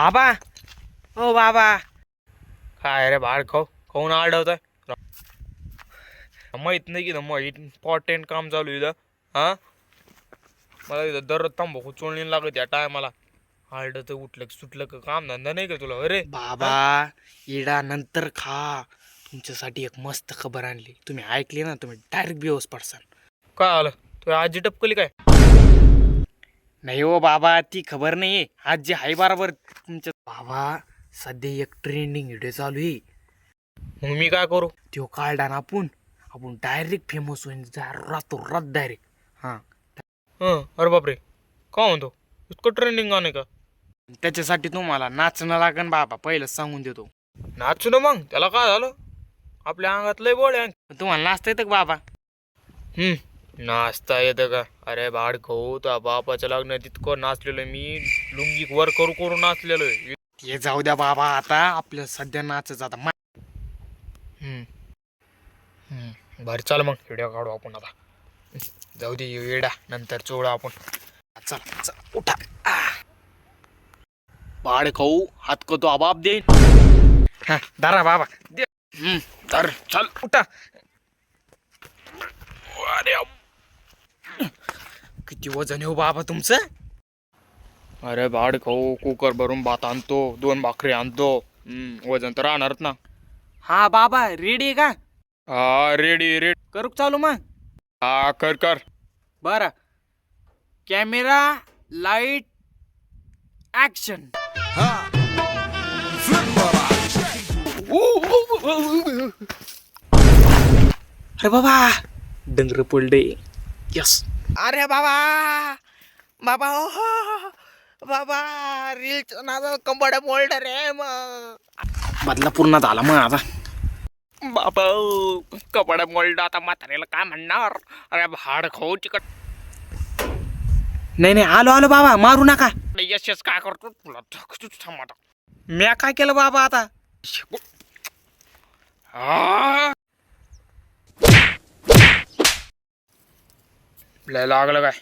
बाबा. ओ बाबा. काय रे बाहेर खाऊ खाऊन आढळतोय. माहीत नाही की मग इम्पॉर्टंट काम चालू इथं. हा? मला इथं दररोज तांबाखू चोळणी लागत या टायमाला. आरडत उठलं सुटलं का काम धंदा नाही का तुला अरे? बाबा इडा नंतर खा. तुमच्यासाठी एक मस्त खबर आणली. तुम्ही ऐकली ना तुम्ही डायरेक्ट बेहोस पडसान. काय आलं? तू आजी टपकली काय? नाही हो बाबा ती खबर नाहीये. आज जे आहे बरोबर तुमच्या बाबा सध्या एक ट्रेंडिंग व्हिडिओ चालू आहे. मग मी काय करू? तो काढला ना आपण आपण डायरेक्ट फेमस होईन जा राहतो रात डायरेक्ट हां. हं अरे बापरे. का म्हणतो? इतकं ट्रेंडिंग गाणे का? त्याच्यासाठी तुम्हाला नाचणं लागन बाबा पहिलंच सांगून देतो. नाचू ना मग त्याला काय झालं? आपल्या अंगात लय बोल आहे. तुम्हाला नाचता येतं का बाबा? हम्म नाचता येतं का अरे भाड खाऊ त्या बापाच्या लग्नात इतकं नाचलेलो मी लुंगी वर करू करू नाचलेलो ते जाऊ द्या बाबा आता आपलं सध्या नाचच आता मा- हम्म. बरं चल मग व्हिडिओ काढू आपण आता. जाऊ दे येडा नंतर चोळा आपण. चल चल उठा. बाळ खाऊ हात को तो अबाब दे. हा धरा बाबा. दे. हम्म, धर चल. उठा. अरे किती वजन आहे हो बाबा तुमचं? अरे भाड खाऊ कुकर भरून भात आणतो दोन भाकरी आणतो. हम्म, वजन तर राहणारच ना. हा बाबा रेडी आहे का? हा रेडी रेडी करू चालू मग? हा कर कर. बर. कॅमेरा लाइट ऍक्शन अरे बाबा. डंगर पडले यस अरे बाबा! बाबा हो बाबा रील्स नाव कंबड मोल्ड रे मग बदला पूर्ण झाला मग आता. बाबा कपडा मोल्ड आता म्हाताऱ्याला काय म्हणणार? अरे भाड खाऊ चिकट नाही नाही आलो आलो बाबा मारू नका. यश यश काय करतो तुला? धकतूच थांब आता. म्या काय केलं बाबा आता? आ! लय लागलं काय